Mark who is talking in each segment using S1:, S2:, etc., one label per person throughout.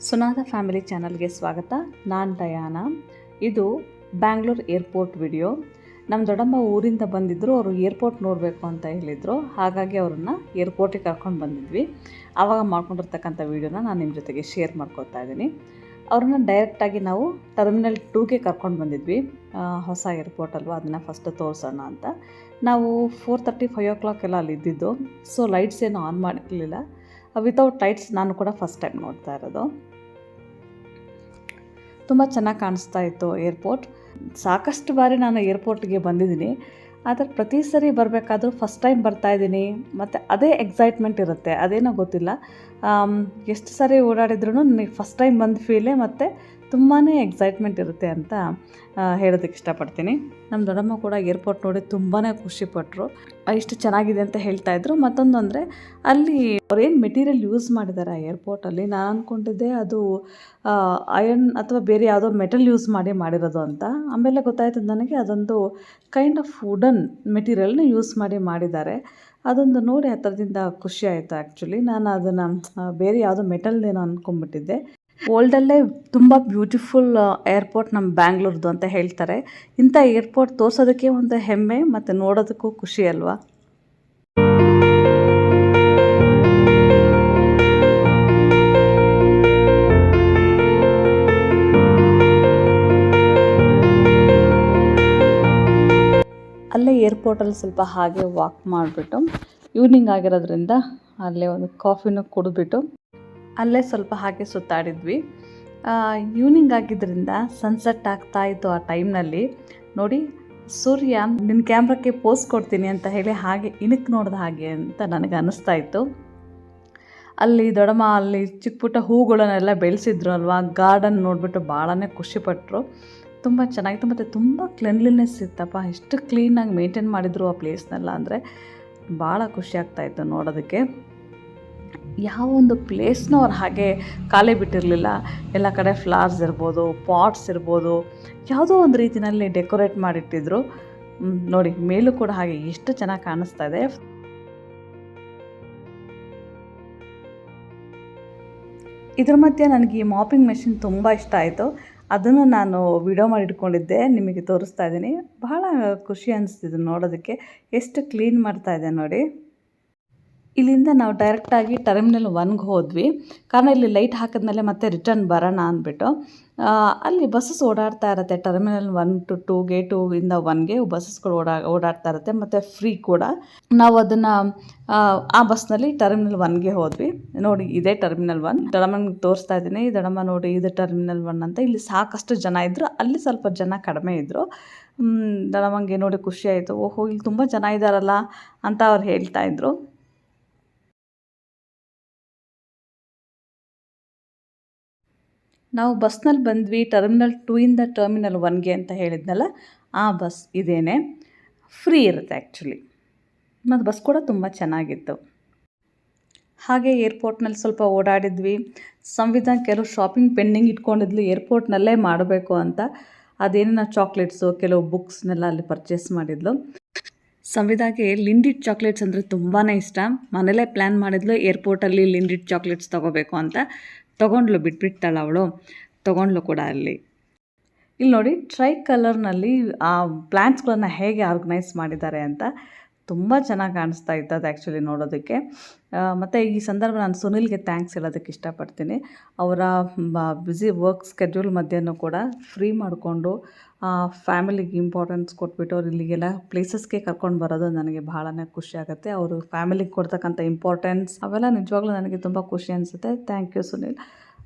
S1: Sunada family ಚಾನಲ್ಗೆ ಸ್ವಾಗತ. ನಾನು ಡಯಾನ. ಇದು ಬ್ಯಾಂಗ್ಳೂರ್ ಏರ್ಪೋರ್ಟ್ ವಿಡಿಯೋ. ನಮ್ಮ ದೊಡ್ಡಮ್ಮ ಊರಿಂದ ಬಂದಿದ್ದರು ಅವರು ಏರ್ಪೋರ್ಟ್ ನೋಡಬೇಕು ಅಂತ ಹೇಳಿದರು. ಹಾಗಾಗಿ ಅವ್ರನ್ನ ಏರ್ಪೋರ್ಟಿಗೆ ಕರ್ಕೊಂಡು ಬಂದಿದ್ವಿ. ಆವಾಗ ಮಾಡ್ಕೊಂಡಿರ್ತಕ್ಕಂಥ ವೀಡಿಯೋನ ನಾನು ನಿಮ್ಮ ಜೊತೆಗೆ ಶೇರ್ ಮಾಡ್ಕೊತಾ ಇದ್ದೀನಿ. ಅವ್ರನ್ನ ಡೈರೆಕ್ಟಾಗಿ ನಾವು ಟರ್ಮಿನಲ್ ಟೂಗೆ ಕರ್ಕೊಂಡು ಬಂದಿದ್ವಿ. ಹೊಸ ಏರ್ಪೋರ್ಟ್ ಅಲ್ವಾ, ಅದನ್ನು ಫಸ್ಟ್ ತೋರಿಸೋಣ ಅಂತ. ನಾವು four thirty five o'clock ಎಲ್ಲ ಅಲ್ಲಿ ಇದ್ದಿದ್ದು. ಸೊ ಲೈಟ್ಸ್ ಏನು ಆನ್ ಮಾಡಿರಲಿಲ್ಲ ವಿತೌಟ್ ಲೈಟ್ಸ್ ನಾನು ಕೂಡ ಫಸ್ಟ್ ಟೈಮ್ ನೋಡ್ತಾ ಇರೋದು. ತುಂಬ ಚೆನ್ನಾಗಿ ಕಾಣಿಸ್ತಾ ಇತ್ತು ಏರ್ಪೋರ್ಟ್ ಸಾಕಷ್ಟು ಬಾರಿ ನಾನು ಏರ್ಪೋರ್ಟ್ಗೆ ಬಂದಿದ್ದೀನಿ. ಆದರೆ ಪ್ರತಿ ಸರಿ ಬರಬೇಕಾದ್ರೂ ಫಸ್ಟ್ ಟೈಮ್ ಬರ್ತಾ ಇದ್ದೀನಿ. ಮತ್ತು ಅದೇ ಎಕ್ಸೈಟ್ಮೆಂಟ್ ಇರುತ್ತೆ, ಅದೇನೋ ಗೊತ್ತಿಲ್ಲ. ಎಷ್ಟು ಸರಿ ಓಡಾಡಿದ್ರೂ ನನಗೆ ಫಸ್ಟ್ ಟೈಮ್ ಬಂದ ಫೀಲೇ ಮತ್ತು ತುಂಬಾ ಎಕ್ಸೈಟ್ಮೆಂಟ್ ಇರುತ್ತೆ ಅಂತ ಹೇಳೋದಕ್ಕೆ ಇಷ್ಟಪಡ್ತೀನಿ. ನಮ್ಮ ದೊಡ್ಡಮ್ಮ ಕೂಡ ಏರ್ಪೋರ್ಟ್ ನೋಡಿ ತುಂಬಾ ಖುಷಿಪಟ್ಟರು ಇಷ್ಟು ಚೆನ್ನಾಗಿದೆ ಅಂತ ಹೇಳ್ತಾ ಇದ್ರು. ಮತ್ತೊಂದು ಅಂದರೆ, ಅಲ್ಲಿ ಅವ್ರೇನು ಮೆಟೀರಿಯಲ್ ಯೂಸ್ ಮಾಡಿದ್ದಾರೆ ಆ ಏರ್ಪೋರ್ಟಲ್ಲಿ ನಾನು ಅಂದ್ಕೊಂಡಿದ್ದೆ ಅದು ಅಯನ್ ಅಥವಾ ಬೇರೆ ಯಾವುದೋ ಮೆಟಲ್ ಯೂಸ್ ಮಾಡಿ ಮಾಡಿರೋದು ಅಂತ. ಆಮೇಲೆ ಗೊತ್ತಾಯ್ತು ನನಗೆ ಅದೊಂದು ಕೈಂಡ್ ಆಫ್ ವುಡನ್ ಮೆಟೀರಿಯಲ್ನ ಯೂಸ್ ಮಾಡಿ ಮಾಡಿದ್ದಾರೆ. ಅದೊಂದು ನೋಡಿ ಆ ಖುಷಿ ಆಯಿತು ಆ್ಯಕ್ಚುಲಿ ನಾನು ಅದನ್ನು ಬೇರೆ ಯಾವುದೋ ಮೆಟಲ್ದೇನೋ ಅಂದ್ಕೊಂಡ್ಬಿಟ್ಟಿದ್ದೆ ವರ್ಲ್ಡಲ್ಲೇ ತುಂಬ ಬ್ಯೂಟಿಫುಲ್ ಏರ್ಪೋರ್ಟ್ ನಮ್ಮ ಬ್ಯಾಂಗ್ಳೂರ್ದು ಅಂತ ಹೇಳ್ತಾರೆ. ಇಂಥ ಏರ್ಪೋರ್ಟ್ ತೋರ್ಸೋದಕ್ಕೆ ಒಂದು ಹೆಮ್ಮೆ ಮತ್ತು ನೋಡೋದಕ್ಕೂ ಖುಷಿ ಅಲ್ವಾ? ಅಲ್ಲೇ ಏರ್ಪೋರ್ಟಲ್ಲಿ ಸ್ವಲ್ಪ ಹಾಗೆ ವಾಕ್ ಮಾಡಿಬಿಟ್ಟು ಈವ್ನಿಂಗ್ ಆಗಿರೋದ್ರಿಂದ ಅಲ್ಲೇ ಒಂದು ಕಾಫಿನೂ ಕುಡಿದ್ಬಿಟ್ಟು ಅಲ್ಲೇ ಸ್ವಲ್ಪ ಹಾಗೆ ಸುತ್ತಾಡಿದ್ವಿ. ಈವ್ನಿಂಗ್ ಆಗಿದ್ದರಿಂದ ಸನ್ಸೆಟ್ ಆಗ್ತಾ ಇತ್ತು ಆ ಟೈಮ್ನಲ್ಲಿ ನೋಡಿ, ಸೂರ್ಯ ನಿನ್ನ ಕ್ಯಾಮ್ರಕ್ಕೆ ಪೋಸ್ ಕೊಡ್ತೀನಿ ಅಂತ ಹೇಳಿ ಹಾಗೆ ಇಣುಕ್ ನೋಡಿದ ಹಾಗೆ ಅಂತ ನನಗೆ ಅನ್ನಿಸ್ತಾ ಇತ್ತು. ಅಲ್ಲಿ ದೊಡ್ಡಮ್ಮ, ಅಲ್ಲಿ ಚಿಕ್ಕ ಪುಟ್ಟ ಹೂಗಳನ್ನೆಲ್ಲ ಬೆಳೆಸಿದ್ರು ಅಲ್ವಾ? ಗಾರ್ಡನ್ ನೋಡಿಬಿಟ್ಟು ಭಾಳನೇ ಖುಷಿಪಟ್ಟರು ತುಂಬ ಚೆನ್ನಾಗಿತ್ತು ಮತ್ತು ತುಂಬ ಕ್ಲೆನ್ಲಿನೆಸ್ ಇತ್ತಪ್ಪ. ಎಷ್ಟು ಕ್ಲೀನಾಗಿ ಮೇಂಟೈನ್ ಮಾಡಿದ್ರು ಆ ಪ್ಲೇಸ್ನೆಲ್ಲ ಅಂದರೆ ಭಾಳ ಖುಷಿ ಆಗ್ತಾಯಿತ್ತು ನೋಡೋದಕ್ಕೆ. ಯಾವ ಒಂದು ಪ್ಲೇಸ್ನೂ ಅವ್ರು ಹಾಗೆ ಖಾಲಿ ಬಿಟ್ಟಿರಲಿಲ್ಲ. ಎಲ್ಲ ಕಡೆ ಫ್ಲವರ್ಸ್ ಇರ್ಬೋದು ಪಾಟ್ಸ್ ಇರ್ಬೋದು, ಯಾವುದೋ ಒಂದು ರೀತಿಯಲ್ಲಿ ಡೆಕೋರೇಟ್ ಮಾಡಿಟ್ಟಿದ್ರು. ನೋಡಿ, ಮೇಲೂ ಕೂಡ ಹಾಗೆ ಎಷ್ಟು ಚೆನ್ನಾಗಿ ಕಾಣಿಸ್ತಾ ಇದೆ. ಇದ್ರ ಮಧ್ಯೆ ನನಗೆ ಈ ಮಾಪಿಂಗ್ ಮೆಷಿನ್ ತುಂಬ ಇಷ್ಟ ಆಯಿತು. ಅದನ್ನು ನಾನು ವಿಡಿಯೋ ಮಾಡಿ ಇಟ್ಕೊಂಡಿದ್ದೆ, ನಿಮಗೆ ತೋರಿಸ್ತಾ ಇದ್ದೀನಿ. ಬಹಳ ಖುಷಿ ಅನಿಸ್ತಿದೆ ನೋಡೋದಕ್ಕೆ. ಎಷ್ಟು ಕ್ಲೀನ್ ಮಾಡ್ತಾ ಇದೆ ನೋಡಿ. ಇಲ್ಲಿಂದ ನಾವು ಡೈರೆಕ್ಟಾಗಿ ಟರ್ಮಿನಲ್ ಒನ್ಗೆ ಹೋದ್ವಿ. ಕಾರಣ ಇಲ್ಲಿ ಲೈಟ್ ಹಾಕಿದ್ಮೇಲೆ ಮತ್ತೆ ರಿಟರ್ನ್ ಬರೋಣ ಅಂದ್ಬಿಟ್ಟು. ಅಲ್ಲಿ ಬಸ್ಸಸ್ ಓಡಾಡ್ತಾ ಇರುತ್ತೆ. ಟರ್ಮಿನಲ್ ಒನ್ ಟು ಟೂ ಇಂದ ಒನ್ಗೆ ಬಸ್ಸಸ್ಗಳು ಓಡಾ, ಓಡಾಡ್ತಾ ಇರುತ್ತೆ. ಮತ್ತು ಫ್ರೀ ಕೂಡ. ನಾವು ಅದನ್ನು, ಆ ಬಸ್ನಲ್ಲಿ ಟರ್ಮಿನಲ್ ಒನ್ಗೆ ಹೋದ್ವಿ. ನೋಡಿ, ಇದೇ ಟರ್ಮಿನಲ್ ಒನ್ ದಡಮ್ಮನಿಗೆ ತೋರಿಸ್ತಾ ಇದ್ದೀನಿ. ದಡಮ್ಮ ನೋಡಿ, ಇದು ಟರ್ಮಿನಲ್ ಒನ್ ಅಂತ. ಇಲ್ಲಿ ಸಾಕಷ್ಟು ಜನ ಇದ್ದರು ಅಲ್ಲಿ ಸ್ವಲ್ಪ ಜನ ಕಡಿಮೆ ಇದ್ದರು ದಡಮ್ಮಂಗೆ ನೋಡಿ ಖುಷಿಯಾಯಿತು ಓಹೋ, ಇಲ್ಲಿ ತುಂಬ ಜನ ಇದ್ದಾರಲ್ಲ ಅಂತ ಅವ್ರು ಹೇಳ್ತಾ ನಾವು ಬಸ್ನಲ್ಲಿ ಬಂದ್ವಿ ಟರ್ಮಿನಲ್ ಟೂ ಇಂದ ಟರ್ಮಿನಲ್ ಒನ್ಗೆ ಅಂತ ಹೇಳಿದ್ನಲ್ಲ, ಆ ಬಸ್ ಇದೇನೆ. ಫ್ರೀ ಇರುತ್ತೆ ಆ್ಯಕ್ಚುಲಿ ಮತ್ತು ಬಸ್ ಕೂಡ ತುಂಬ ಚೆನ್ನಾಗಿತ್ತು. ಹಾಗೆ ಏರ್ಪೋರ್ಟ್ನಲ್ಲಿ ಸ್ವಲ್ಪ ಓಡಾಡಿದ್ವಿ. ಸಂವಿಧಾನ ಕೆಲವು ಶಾಪಿಂಗ್ ಪೆಂಡಿಂಗ್ ಇಟ್ಕೊಂಡಿದ್ಲು, ಏರ್ಪೋರ್ಟ್ನಲ್ಲೇ ಮಾಡಬೇಕು ಅಂತ. ಅದೇನೇನ ಚಾಕ್ಲೇಟ್ಸು, ಕೆಲವು ಬುಕ್ಸ್ನೆಲ್ಲ ಅಲ್ಲಿ ಪರ್ಚೇಸ್ ಮಾಡಿದ್ಲು. ಸಂವಿಧಾಗೆ ಲಿಂಡಿಡ್ ಚಾಕ್ಲೇಟ್ಸ್ ಅಂದರೆ ತುಂಬಾ ಇಷ್ಟ. ಮನೇಲೇ ಪ್ಲ್ಯಾನ್ ಮಾಡಿದ್ಲು, ಏರ್ಪೋರ್ಟಲ್ಲಿ ಲಿಂಡಿಡ್ ಚಾಕ್ಲೇಟ್ಸ್ ತೊಗೋಬೇಕು ಅಂತ. ತೊಗೊಂಡ್ಲು ಬಿಟ್ಬಿಡ್ತಾಳೆ ಅವಳು. ತೊಗೊಂಡ್ಲು ಕೂಡ ಅಲ್ಲಿ. ಇಲ್ಲಿ ನೋಡಿ ಟ್ರೈ ಕಲರ್ನಲ್ಲಿ ಆ ಪ್ಲ್ಯಾಂಟ್ಸ್ಗಳನ್ನು ಹೇಗೆ ಆರ್ಗನೈಸ್ ಮಾಡಿದ್ದಾರೆ ಅಂತ ತುಂಬ ಚೆನ್ನಾಗಿ ಕಾಣಿಸ್ತಾ ಇತ್ತು ಅದು ಆ್ಯಕ್ಚುಲಿ ನೋಡೋದಕ್ಕೆ ಮತ್ತು ಈ ಸಂದರ್ಭ ನಾನು ಸುನಿಲ್ಗೆ ಥ್ಯಾಂಕ್ಸ್ ಹೇಳೋದಕ್ಕೆ ಇಷ್ಟಪಡ್ತೀನಿ. ಅವರ ಬ್ಯುಸಿ ವರ್ಕ್ ಸ್ಕೆಡ್ಯೂಲ್ ಮಧ್ಯನೂ ಕೂಡ ಫ್ರೀ ಮಾಡಿಕೊಂಡು ಫ್ಯಾಮಿಲಿಗೆ ಇಂಪಾರ್ಟೆನ್ಸ್ ಕೊಟ್ಬಿಟ್ಟು ಅವ್ರು ಇಲ್ಲಿಗೆಲ್ಲ ಪ್ಲೇಸಸ್ಗೆ ಕರ್ಕೊಂಡು ಬರೋದು ನನಗೆ ಭಾಳನೇ ಖುಷಿ ಆಗುತ್ತೆ. ಅವರು ಫ್ಯಾಮಿಲಿಗೆ ಕೊಡ್ತಕ್ಕಂಥ ಇಂಪಾರ್ಟೆನ್ಸ್ ಅವೆಲ್ಲ ನಿಜವಾಗ್ಲೂ ನನಗೆ ತುಂಬ ಖುಷಿ ಅನಿಸುತ್ತೆ. Thank you Sunil.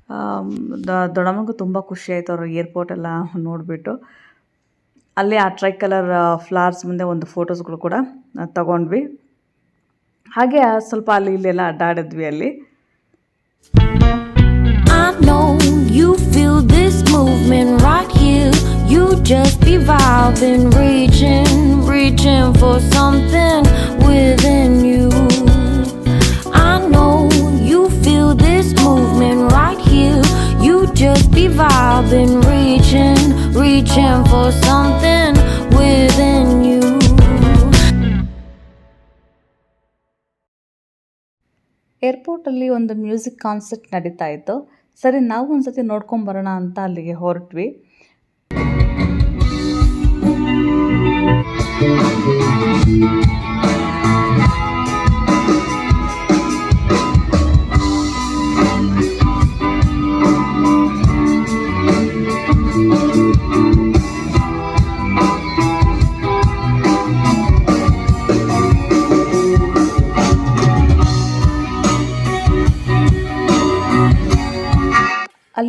S1: ಆಮ್, ದ- ದೊಡ್ಡಮ್ಮಗೂ ತುಂಬ ಖುಷಿ ಆಯಿತು ಅವರು ಏರ್ಪೋರ್ಟ್ ಎಲ್ಲ ನೋಡಿಬಿಟ್ಟು. ಅಲ್ಲಿ ಆ ಟ್ರೈ ಕಲರ್ ಫ್ಲವರ್ಸ್ ಮುಂದೆ ಒಂದು ಫೋಟೋಸ್ಗಳು ಕೂಡ ತಗೊಂಡ್ವಿ ಹಾಗೆ ಸ್ವಲ್ಪ ಅಲ್ಲಿ ಇಲ್ಲೆಲ್ಲ ಅಡ್ಡಾಡಿದ್ವಿ ಅಲ್ಲಿ
S2: just be vibing, reaching, reaching for something
S1: ಏರ್ಪೋರ್ಟಲ್ಲಿ ಒಂದು ಮ್ಯೂಸಿಕ್ ಕಾನ್ಸರ್ಟ್ ನಡೀತಾ ಇತ್ತು. ಸರಿ ನಾವು ಒಂದು ಸತಿ ನೋಡ್ಕೊಂಬರೋಣ ಅಂತ ಅಲ್ಲಿಗೆ ಹೊರಟ್ವಿ.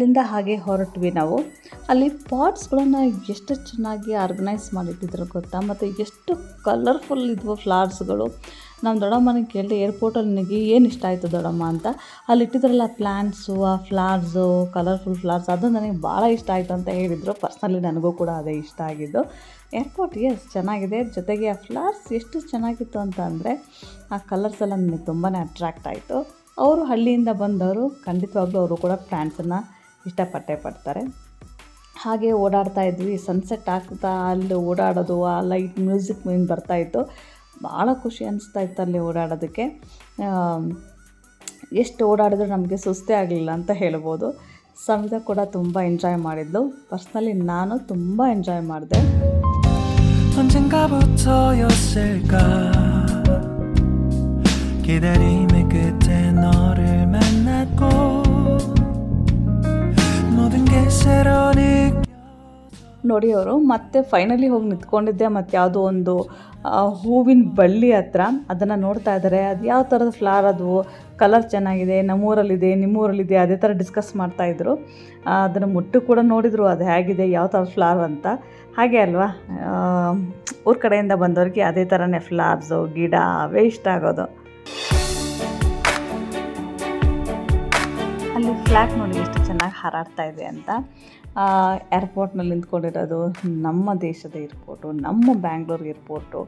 S1: ಅಲ್ಲಿಂದ ಹಾಗೆ ಹೊರಟ್ವಿ ನಾವು. ಅಲ್ಲಿ ಪಾಟ್ಸ್ಗಳನ್ನು ಎಷ್ಟು ಚೆನ್ನಾಗಿ ಆರ್ಗನೈಸ್ ಮಾಡಿಟ್ಟಿದ್ರು ಗೊತ್ತಾ? ಮತ್ತು ಎಷ್ಟು ಕಲರ್ಫುಲ್ ಇದ್ವು ಫ್ಲವರ್ಸ್ಗಳು ನಮ್ಮ ದೊಡ್ಡಮ್ಮನಿಗೆ ಕೇಳಿದೆ ಏರ್ಪೋರ್ಟಲ್ಲಿ ನಿನಗೆ ಏನು ಇಷ್ಟ ಆಯಿತು ದೊಡ್ಡಮ್ಮ? ಅಂತ. ಅಲ್ಲಿ ಇಟ್ಟಿದ್ರಲ್ಲ ಪ್ಲ್ಯಾಂಟ್ಸು ಆ ಫ್ಲವರ್ಸು ಕಲರ್ಫುಲ್ ಫ್ಲವರ್ಸ್ ಅದು ನನಗೆ ಭಾಳ ಇಷ್ಟ ಆಯಿತು ಅಂತ ಹೇಳಿದರು. ಪರ್ಸ್ನಲಿ ನನಗೂ ಕೂಡ ಅದೇ ಇಷ್ಟ ಆಗಿದ್ದು. ಏರ್ಪೋರ್ಟ್ ಎಸ್ ಚೆನ್ನಾಗಿದೆ. ಜೊತೆಗೆ ಆ ಫ್ಲವರ್ಸ್ ಎಷ್ಟು ಚೆನ್ನಾಗಿತ್ತು ಅಂತ ಅಂದರೆ, ಆ ಕಲರ್ಸ್ ಎಲ್ಲ ನನಗೆ ತುಂಬಾ ಅಟ್ರ್ಯಾಕ್ಟ್ ಆಯಿತು. ಅವರು ಹಳ್ಳಿಯಿಂದ ಬಂದವರು, ಖಂಡಿತವಾಗ್ಲೂ ಅವರು ಕೂಡ ಪ್ಲ್ಯಾಂಟ್ಸನ್ನು ಇಷ್ಟಪಟ್ಟೆ ಪಡ್ತಾರೆ ಹಾಗೆ ಓಡಾಡ್ತಾ ಇದ್ವಿ ಸನ್ಸೆಟ್ ಆಗ್ತಾ ಅಲ್ಲಿ ಓಡಾಡೋದು ಆ ಲೈಟ್ ಮ್ಯೂಸಿಕ್ ಏನು ಬರ್ತಾಯಿತ್ತು ಭಾಳ ಖುಷಿ ಅನಿಸ್ತಾ ಇತ್ತು ಅಲ್ಲಿ ಓಡಾಡೋದಕ್ಕೆ ಆಮ್, ಎಷ್ಟು ಓಡಾಡಿದ್ರು ನಮಗೆ ಸುಸ್ತೇ ಆಗಲಿಲ್ಲ ಅಂತ ಹೇಳ್ಬೋದು ಸಂವಿಧ ಕೂಡ ತುಂಬ ಎಂಜಾಯ್ ಮಾಡಿದ್ಲು ಪರ್ಸ್ನಲಿ ನಾನು ತುಂಬ ಎಂಜಾಯ್ ಮಾಡಿದೆ
S3: 언젠가부터였을까 기다림
S1: ನೋಡಿ ಅವರು, ಮತ್ತೆ ಫೈನಲಿ ಹೋಗಿ ನಿಂತ್ಕೊಂಡಿದ್ದೆ, ಮತ್ತು ಯಾವುದೋ ಒಂದು ಹೂವಿನ ಬಳ್ಳಿ ಹತ್ರ ಅದನ್ನು ನೋಡ್ತಾ ಇದ್ದಾರೆ. ಅದು ಯಾವ ಥರದ ಫ್ಲಾರ್ ಅದು? ಕಲರ್ ಚೆನ್ನಾಗಿದೆ, ನಮ್ಮೂರಲ್ಲಿದೆ, ನಿಮ್ಮೂರಲ್ಲಿದೆ, ಅದೇ ಥರ ಡಿಸ್ಕಸ್ ಮಾಡ್ತಾಯಿದ್ರು ಅದನ್ನು ಮುಟ್ಟು ಕೂಡ ನೋಡಿದರು, ಅದು ಹೇಗಿದೆ, ಯಾವ ಥರ ಫ್ಲಾರ್ ಅಂತ. ಹಾಗೆ ಅಲ್ವಾ? ಊರ ಕಡೆಯಿಂದ ಬಂದವ್ರಿಗೆ ಅದೇ ಥರನೇ ಫ್ಲಾರ್ಸು ಗಿಡ, ಅವೇ ಇಷ್ಟ ಆಗೋದು. ಅಲ್ಲಿ ಫ್ಲ್ಯಾಗ್ ನೋಡಿ ಎಷ್ಟು ಚೆನ್ನಾಗಿ ಹಾರಾಡ್ತಾ ಇದೆ ಅಂತ. ಏರ್ಪೋರ್ಟ್ನಲ್ಲಿ ನಿಂತ್ಕೊಂಡಿರೋದು ನಮ್ಮ ದೇಶದ ಏರ್ಪೋರ್ಟು ನಮ್ಮ ಬ್ಯಾಂಗ್ಳೂರ್ ಏರ್ಪೋರ್ಟು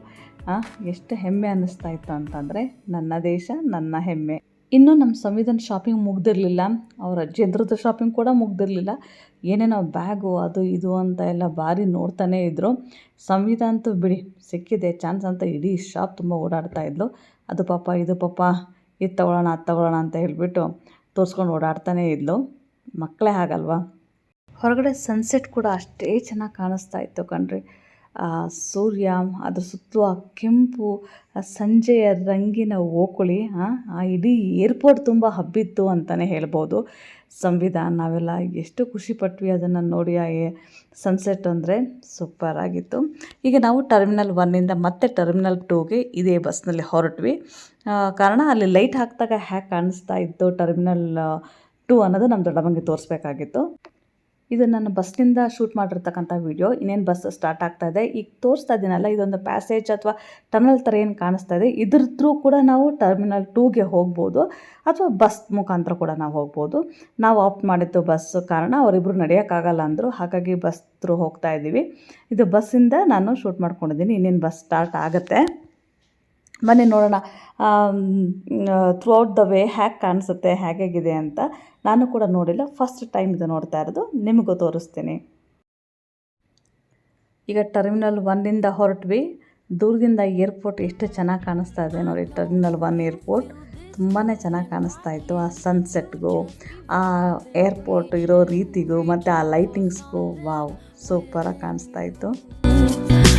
S1: ಆ, ಎಷ್ಟು ಹೆಮ್ಮೆ ಅನ್ನಿಸ್ತಾ ಇತ್ತು ಅಂತಂದರೆ ನನ್ನ ದೇಶ ನನ್ನ ಹೆಮ್ಮೆ. ಇನ್ನೂ ನಮ್ಮ ಸಂವಿಧಾನ ಶಾಪಿಂಗ್ ಮುಗ್ದಿರಲಿಲ್ಲ. ಅವ್ರ ಅಜ್ಜಿಯಂದ್ರದ್ದು ಶಾಪಿಂಗ್ ಕೂಡ ಮುಗ್ದಿರಲಿಲ್ಲ. ಏನೇನೋ ಬ್ಯಾಗು ಅದು ಇದು ಅಂತ ಎಲ್ಲ ಭಾರಿ ನೋಡ್ತಾನೇ ಇದ್ದರು ಸಂವಿಧಾನ ಅಂತೂ ಬಿಡಿ ಸಿಕ್ಕಿದೆ ಚಾನ್ಸ್ ಅಂತ ಇಡೀ ಶಾಪ್ ತುಂಬ ಓಡಾಡ್ತಾ ಇದ್ಲು. ಅದು ಪಾಪ ಇದು ಪಾಪ ಇದು ತಗೊಳ್ಳೋಣ ಅದು ತಗೊಳ್ಳೋಣ ಅಂತ ಹೇಳಿಬಿಟ್ಟು ತೋರಿಸ್ಕೊಂಡು ಓಡಾಡ್ತಾನೇ ಇದ್ಲು. ಮಕ್ಕಳೇ ಹಾಗಲ್ವಾ ಹೊರಗಡೆ ಸನ್ಸೆಟ್ ಕೂಡ ಅಷ್ಟೇ ಚೆನ್ನಾಗಿ ಕಾಣಿಸ್ತಾ ಇತ್ತು ಕಣ್ರಿ. ಸೂರ್ಯ, ಅದ್ರ ಸುತ್ತಲೂ ಆ ಕೆಂಪು ಸಂಜೆಯ ರಂಗಿನ ಓಕುಳಿ, ಆ ಇಡೀ ಏರ್ಪೋರ್ಟ್ ತುಂಬ ಹಬ್ಬಿತ್ತು ಅಂತಲೇ ಹೇಳ್ಬೋದು. ಸಂವಿಧಾನ, ನಾವೆಲ್ಲ ಎಷ್ಟು ಖುಷಿಪಟ್ವಿ ಅದನ್ನು ನೋಡಿ ಆ ಸನ್ಸೆಟ್ ಅಂದರೆ ಸೂಪರ್ ಆಗಿತ್ತು. ಈಗ ನಾವು ಟರ್ಮಿನಲ್ ಒನ್ನಿಂದ ಮತ್ತೆ ಟರ್ಮಿನಲ್ ಟೂಗೆ ಇದೇ ಬಸ್ನಲ್ಲಿ ಹೊರಟ್ವಿ. ಕಾರಣ ಅಲ್ಲಿ ಲೈಟ್ ಹಾಕಿದಾಗ ಹ್ಯಾಕ್ ಕಾಣಿಸ್ತಾ ಇತ್ತು ಟರ್ಮಿನಲ್ ಟೂ ಅನ್ನೋದು ನಮ್ಮ ದೊಡ್ಡಮ್ಮಂಗೆ ತೋರಿಸ್ಬೇಕಾಗಿತ್ತು. ಇದು ನನ್ನ ಬಸ್ನಿಂದ ಶೂಟ್ ಮಾಡಿರ್ತಕ್ಕಂಥ ವಿಡಿಯೋ ಇನ್ನೇನು ಬಸ್ ಸ್ಟಾರ್ಟ್ ಆಗ್ತಾ ಇದೆ. ಈಗ ತೋರಿಸ್ತಾ ಇದ್ದೀನಲ್ಲ ಇದೊಂದು ಪ್ಯಾಸೇಜ್ ಅಥವಾ ಟನಲ್ ಥರ ಏನು ಕಾಣಿಸ್ತಾ ಇದೆ. ಇದ್ರ ಥ್ರೂ ಕೂಡ ನಾವು ಟರ್ಮಿನಲ್ ಟೂಗೆ ಹೋಗ್ಬೋದು, ಅಥವಾ ಬಸ್ ಮುಖಾಂತರ ಕೂಡ ನಾವು ಹೋಗ್ಬೋದು. ನಾವು ಆಪ್ಟ್ ಮಾಡಿದ್ದು ಬಸ್ ಕಾರಣ ಅವರಿಬ್ಬರು ನಡೆಯೋಕ್ಕಾಗಲ್ಲ ಅಂದರು, ಹಾಗಾಗಿ ಬಸ್ ಥ್ರೂ ಹೋಗ್ತಾ ಇದ್ದೀವಿ ಇದು ಬಸ್ಸಿಂದ ನಾನು ಶೂಟ್ ಮಾಡ್ಕೊಂಡಿದ್ದೀನಿ, ಇನ್ನೇನು ಬಸ್ ಸ್ಟಾರ್ಟ್ ಆಗುತ್ತೆ. ಬನ್ನಿ ನೋಡೋಣ. ಥ್ರೂ ಔಟ್ ದ ವೇ ಹ್ಯಾಕ್ ಕಾಣಿಸುತ್ತೆ ಹೇಗಾಗಿದೆ ಅಂತ. ನಾನು ಕೂಡ ನೋಡಿಲ್ಲ. ಫಸ್ಟ್ ಟೈಮ್ ಇದು ನೋಡ್ತಾ ಇರೋದು. ನಿಮಗೂ ತೋರಿಸ್ತೀನಿ. ಈಗ ಟರ್ಮಿನಲ್ ಒನ್ನಿಂದ ಹೊರಟ್ವಿ. ದೂರದಿಂದ ಏರ್ಪೋರ್ಟ್ ಎಷ್ಟು ಚೆನ್ನಾಗಿ ಕಾಣಿಸ್ತಾ ಇದೆ ನೋಡಿ. ಟರ್ಮಿನಲ್ ಒನ್ ಏರ್ಪೋರ್ಟ್ ತುಂಬಾ ಚೆನ್ನಾಗಿ ಕಾಣಿಸ್ತಾ ಇತ್ತು. ಆ ಸನ್ಸೆಟ್ಗೂ ಆ ಏರ್ಪೋರ್ಟ್ ಇರೋ ರೀತಿಗೂ, ಮತ್ತು ಆ ಲೈಟಿಂಗ್ಸ್ಗೂ ವಾವ್ ಸೂಪರಾಗಿ ಕಾಣಿಸ್ತಾ ಇತ್ತು.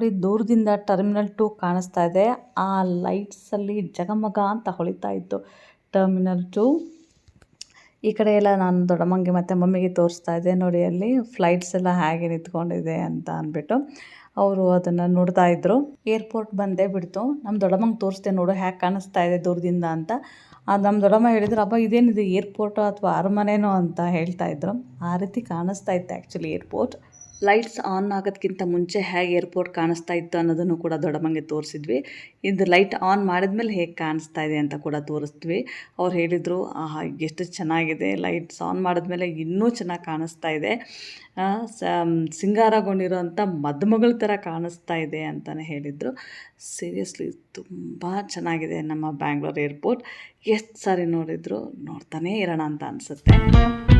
S1: ನೋಡಿ ದೂರದಿಂದ ಟರ್ಮಿನಲ್ ಟು ಕಾಣಿಸ್ತಾ ಇದೆ. ಆ ಲೈಟ್ಸಲ್ಲಿ ಜಗಮಗ ಅಂತ ಹೊಳಿತಾ ಇತ್ತು ಟರ್ಮಿನಲ್ ಟು. ಈ ಕಡೆ ಎಲ್ಲ ನಾನು ದೊಡ್ಡಮ್ಮಂಗೆ ಮತ್ತು ಮಮ್ಮಿಗೆ ತೋರಿಸ್ತಾ ಇದ್ದೆ. ನೋಡಿ ಅಲ್ಲಿ ಫ್ಲೈಟ್ಸ್ ಎಲ್ಲ ಹೇಗೆ ನಿಂತ್ಕೊಂಡಿದೆ ಅಂತ ಅಂದ್ಬಿಟ್ಟು ಅವರು ಅದನ್ನು ನೋಡ್ತಾ ಇದ್ದರು ಏರ್ಪೋರ್ಟ್ ಬಂದೇ ಬಿಡ್ತು. ನಮ್ಮ ದೊಡ್ಡಮ್ಮಂಗೆ ತೋರಿಸ್ದೆ ನೋಡು ಹೇಗೆ ಕಾಣಿಸ್ತಾ ಇದೆ ದೂರದಿಂದ ಅಂತ. ನಮ್ಮ ದೊಡ್ಡಮ್ಮ ಹೇಳಿದ್ರು ಅಪ್ಪ ಇದೇನಿದೆ ಏರ್ಪೋರ್ಟು ಅಥವಾ ಅರಮನೆನೋ? ಅಂತ ಹೇಳ್ತಾ ಇದ್ರು. ಆ ರೀತಿ ಕಾಣಿಸ್ತಾ ಇತ್ತು ಆ್ಯಕ್ಚುಲಿ ಏರ್ಪೋರ್ಟ್. ಲೈಟ್ಸ್ ಆನ್ ಆಗೋದಕ್ಕಿಂತ ಮುಂಚೆ ಹೇಗೆ ಏರ್ಪೋರ್ಟ್ ಕಾಣಿಸ್ತಾ ಇತ್ತು ಅನ್ನೋದನ್ನು ಕೂಡ ದೊಡ್ಡಮ್ಮಂಗೆ ತೋರಿಸಿದ್ವಿ. ಇದು ಲೈಟ್ ಆನ್ ಮಾಡಿದ್ಮೇಲೆ ಹೇಗೆ ಕಾಣಿಸ್ತಾ ಇದೆ ಅಂತ ಕೂಡ ತೋರಿಸ್ತೀವಿ ಅವ್ರು ಹೇಳಿದರು, ಆಹಾ, ಎಷ್ಟು ಚೆನ್ನಾಗಿದೆ. ಲೈಟ್ಸ್ ಆನ್ ಮಾಡಿದ್ಮೇಲೆ ಇನ್ನೂ ಚೆನ್ನಾಗಿ ಕಾಣಿಸ್ತಾ ಇದೆ. ಸಿಂಗಾರಗೊಂಡಿರೋಂಥ ಮದುಮಗಳ ಥರ ಕಾಣಿಸ್ತಾ ಇದೆ ಅಂತಲೇ ಹೇಳಿದರು. ಸೀರಿಯಸ್ಲಿ ತುಂಬ ಚೆನ್ನಾಗಿದೆ ನಮ್ಮ ಬ್ಯಾಂಗ್ಳೂರ್ ಏರ್ಪೋರ್ಟ್. ಎಷ್ಟು ಸಾರಿ ನೋಡಿದ್ರು ನೋಡ್ತಾನೇ ಇರೋಣ ಅಂತ ಅನಿಸುತ್ತೆ.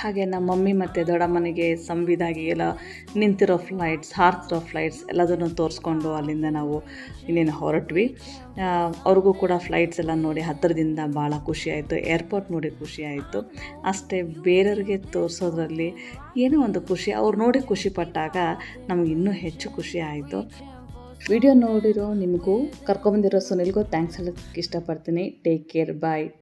S1: ಹಾಗೆ ನಮ್ಮ ಮಮ್ಮಿ ಮತ್ತು ದೊಡ್ಡಮ್ಮನಿಗೆ ಸಂವಿದಾಗಿ ಎಲ್ಲ ನಿಂತಿರೋ ಫ್ಲೈಟ್ಸ್ ಹಾರ್ತಿರೋ ಫ್ಲೈಟ್ಸ್ ಎಲ್ಲದನ್ನು ತೋರಿಸ್ಕೊಂಡು ಅಲ್ಲಿಂದ ನಾವು ಇನ್ನೇನು ಹೊರಟ್ವಿ. ಅವ್ರಿಗೂ ಕೂಡ ಫ್ಲೈಟ್ಸ್ ಎಲ್ಲ ನೋಡಿ ಹತ್ತಿರದಿಂದ ಭಾಳ ಖುಷಿಯಾಯಿತು ಏರ್ಪೋರ್ಟ್ ನೋಡಿ ಖುಷಿಯಾಯಿತು ಅಷ್ಟೇ ಬೇರೆಯವ್ರಿಗೆ ತೋರಿಸೋದ್ರಲ್ಲಿ ಏನೋ ಒಂದು ಖುಷಿ, ಅವ್ರು ನೋಡಿ ಖುಷಿ ಪಟ್ಟಾಗ ನಮ್ಗೆ ಇನ್ನೂ ಹೆಚ್ಚು ಖುಷಿ ಆಯಿತು. ವಿಡಿಯೋ ನೋಡಿರೋ ನಿಮಗೂ ಕರ್ಕೊಂಬಂದಿರೋ ಸುನಿಲ್ಗೂ ಥ್ಯಾಂಕ್ಸ್ ಹೇಳೋಕ್ಕೆ ಇಷ್ಟಪಡ್ತೀನಿ. Take care bye